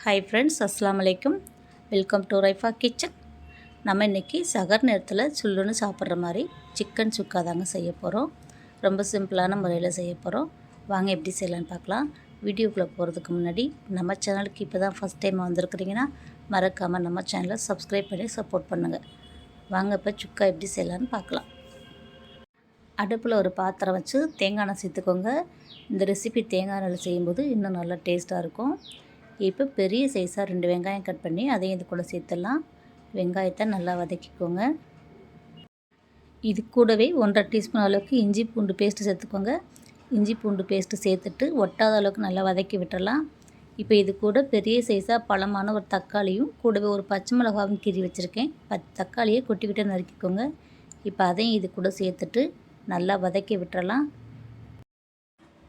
Hi friends அஸ்லாம் அலைக்கும் welcome to Raifa kitchen நம்ம இன்றைக்கி சகர் நேரத்தில் சுல்லுன்னு சாப்பிட்ற மாதிரி சிக்கன் சுக்கா தாங்க செய்ய போகிறோம் ரொம்ப சிம்பிளான முறையில் செய்ய போகிறோம் வாங்க எப்படி செய்யலான்னு பார்க்கலாம். வீடியோக்குள்ளே போகிறதுக்கு முன்னாடி நம்ம சேனலுக்கு இப்போ தான் ஃபஸ்ட் டைம் வந்திருக்கிறீங்கன்னா மறக்காமல் நம்ம சேனலை சப்ஸ்கிரைப் பண்ணி சப்போர்ட் பண்ணுங்கள் வாங்க இப்போ சுக்கா எப்படி செய்யலான்னு பார்க்கலாம். அடுப்பில் ஒரு பாத்திரம் வச்சு தேங்காய் எண்ணெய் சேர்த்துக்கோங்க. இந்த ரெசிபி தேங்காய் எண்ணெயில் செய்யும்போது இன்னும் நல்லா டேஸ்ட்டாக இருக்கும். இப்போ பெரிய சைஸாக ரெண்டு வெங்காயம் கட் பண்ணி அதையும் இது கூட சேர்த்துடலாம். வெங்காயத்தை நல்லா வதக்கிக்கோங்க. இது கூடவே ஒன்றரை டீஸ்பூன் அளவுக்கு இஞ்சி பூண்டு பேஸ்ட்டு சேர்த்துக்கோங்க. இஞ்சி பூண்டு பேஸ்ட்டு சேர்த்துட்டு ஒட்டாத அளவுக்கு நல்லா வதக்கி விட்டுறலாம் இப்போ இது கூட பெரிய சைஸாக பழமான ஒரு தக்காளியும் கூடவே ஒரு பச்சை மிளகாவும் கீறி வச்சுருக்கேன். பத் தக்காளியை கொட்டி விட்டு நறுக்கிக்கோங்க. இப்போ அதையும் இது கூட சேர்த்துட்டு நல்லா வதக்கி விட்டுறலாம்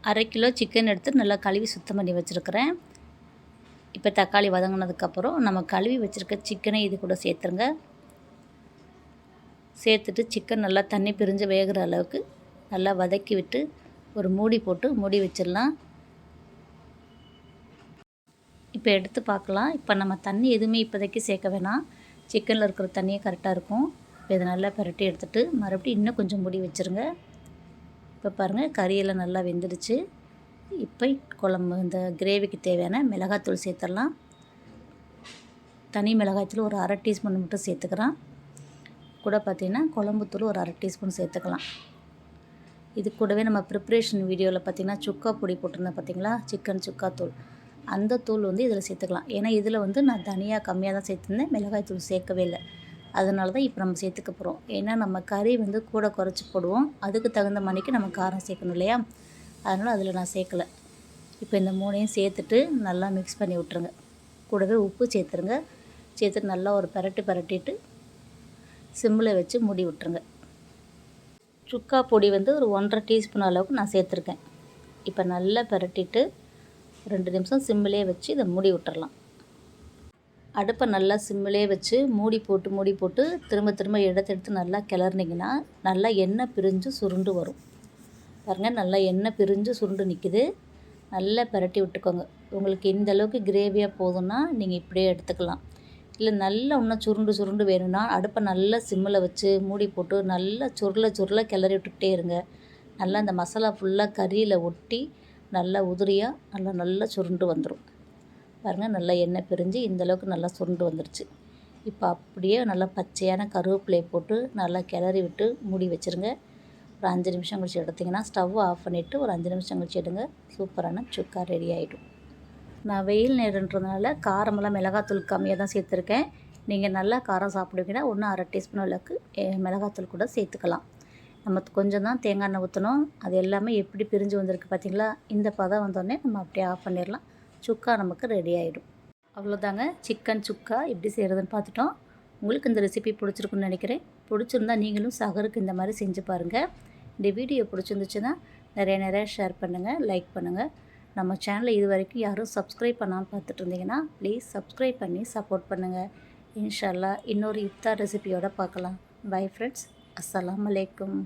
அரை கிலோ சிக்கன் எடுத்து நல்லா கழுவி சுத்தம் பண்ணி வச்சுருக்கிறேன். இப்போ தக்காளி வதங்கினதுக்கப்புறம் நம்ம கழுவி வச்சுருக்க சிக்கனை இது கூட சேர்த்துருங்க. சேர்த்துட்டு சிக்கன் நல்லா தண்ணி பிரிஞ்சு வேகிற அளவுக்கு நல்லா வதக்கி விட்டு ஒரு மூடி போட்டு மூடி வச்சிடலாம். இப்போ எடுத்து பார்க்கலாம். இப்போ நம்ம தண்ணி எதுவுமே இப்போதைக்கு சேர்க்க வேணாம். சிக்கனில் இருக்கிற தண்ணியே கரெக்டாக இருக்கும். இப்போ இதை நல்லா பரட்டி எடுத்துகிட்டு மறுபடியும் இன்னும் கொஞ்சம் மூடி வச்சுருங்க. இப்போ பாருங்கள் கறியெல்லாம் நல்லா வெந்துடுச்சு. இப்போ குழம்பு இந்த கிரேவிக்கு தேவையான மிளகாத்தூள் சேர்த்துடலாம். தனி மிளகாய்த்தூள் ஒரு அரை டீஸ்பூன் மட்டும் சேர்த்துக்கிறேன் கூட பார்த்திங்கன்னா குழம்புத்தூள் ஒரு அரை டீஸ்பூன் சேர்த்துக்கலாம். இது கூடவே நம்ம ப்ரிப்ரேஷன் வீடியோவில் பார்த்திங்கன்னா சுக்கா பொடி போட்டிருந்தேன் பார்த்திங்களா? சிக்கன் சுக்கா தூள். அந்த தூள் வந்து இதில் சேர்த்துக்கலாம். ஏன்னா இதில் வந்து நான் தனியாக கம்மியாக தான் சேர்த்துருந்தேன். மிளகாய் தூள் சேர்க்கவே இல்லை. அதனால தான் இப்போ நம்ம சேர்த்துக்க போகிறோம். ஏன்னா நம்ம கறி வந்து கூட குறைச்சி போடுவோம். அதுக்கு தகுந்த மணிக்கு நம்ம காரம் சேர்க்கணும் இல்லையா? அதனால் அதில் நான் சேர்க்கலை. இப்போ இந்த மூணையும் சேர்த்துட்டு நல்லா மிக்ஸ் பண்ணி விட்ருங்க கூடவே உப்பு சேர்த்துருங்க. சேர்த்துட்டு நல்லா ஒரு பரட்டு பரட்டிட்டு சிம்மில் வச்சு மூடி விட்ருங்க சுக்கா பொடி வந்து ஒரு ஒன்றரை டீஸ்பூன் அளவுக்கு நான் சேர்த்துருக்கேன். இப்போ நல்லா பரட்டிட்டு ரெண்டு நிமிஷம் சிம்மிலே வச்சு இதை மூடி விட்டுறலாம். அடுப்பை நல்லா சிம்மிலே வச்சு மூடி போட்டு மூடி போட்டு திரும்ப திரும்ப எடுத்து எடுத்து நல்லா கிளறினீங்கன்னா நல்லா எண்ணெய் பிரிஞ்சு சுருண்டு வரும். பாருங்கள் நல்லா எண்ணெய் பிரிஞ்சு சுருண்டு நிற்கிது நல்லா பரட்டி விட்டுக்கோங்க. உங்களுக்கு இந்த அளவுக்கு கிரேவியாக போதும்னா நீங்கள் இப்படியே எடுத்துக்கலாம். இல்லை நல்லா இன்னும் சுருண்டு சுருண்டு வேணும்னா அடுப்பை நல்லா சிம்மில் வச்சு மூடி போட்டு நல்லா சுருள சுருள கிளறி விட்டுக்கிட்டே இருங்க. நல்லா அந்த மசாலா ஃபுல்லாக கறியில் ஒட்டி நல்லா உதிரியாக நல்லா நல்லா சுருண்டு வந்துடும் பாருங்கள் நல்லா எண்ணெய் பிரிஞ்சு இந்தளவுக்கு நல்லா சுருண்டு வந்துடுச்சு இப்போ அப்படியே நல்லா பச்சையான கருவேப்பிலையை போட்டு நல்லா கிளறி விட்டு மூடி வச்சுருங்க. ஒரு அஞ்சு நிமிஷம் கழிச்சு எடுத்திங்கன்னா ஸ்டவ் ஆஃப் பண்ணிவிட்டு ஒரு அஞ்சு நிமிஷம் கழிச்சு எடுங்க. சூப்பரான சுக்கா ரெடி ஆகிடும் நான் வெயில் நேரன்றதுனால காரமெல்லாம் மிளகாத்தூள் கம்மியாக தான் சேர்த்துருக்கேன். நீங்கள் நல்லா காரம் சாப்பிடுவீங்கன்னா ஒன்று அரை டீஸ்பூன் அளவுக்கு மிளகாத்தூள் கூட சேர்த்துக்கலாம். நம்ம கொஞ்சம் தான் தேங்காய் எண்ணெய் ஊற்றணும் அது எல்லாமே எப்படி பிரிஞ்சு வந்திருக்கு பார்த்தீங்களா இந்த பதம் வந்தோடனே நம்ம அப்படியே ஆஃப் பண்ணிடலாம். சுக்கா நமக்கு ரெடி ஆகிடும் அவ்வளோதாங்க சிக்கன் சுக்கா எப்படி செய்கிறதுன்னு பார்த்துட்டோம் உங்களுக்கு இந்த ரெசிபி பிடிச்சிருக்குன்னு நினைக்கிறேன். பிடிச்சிருந்தா நீங்களும் சகருக்கு இந்த மாதிரி செஞ்சு பாருங்கள் இந்த வீடியோ பிடிச்சிருந்துச்சுன்னா நிறைய நிறைய ஷேர் பண்ணுங்கள் லைக் பண்ணுங்கள் நம்ம சேனலை இது வரைக்கும் யாரும் சப்ஸ்கிரைப் பண்ணாமல் பார்த்துட்டு இருந்தீங்கன்னா ப்ளீஸ் சப்ஸ்கிரைப் பண்ணி சப்போர்ட் பண்ணுங்கள் இன்ஷால்லா இன்னொரு இஃப்தார் ரெசிபியோடு பார்க்கலாம். பை ஃப்ரெண்ட்ஸ் அஸ்ஸலாம் அலைக்கும்.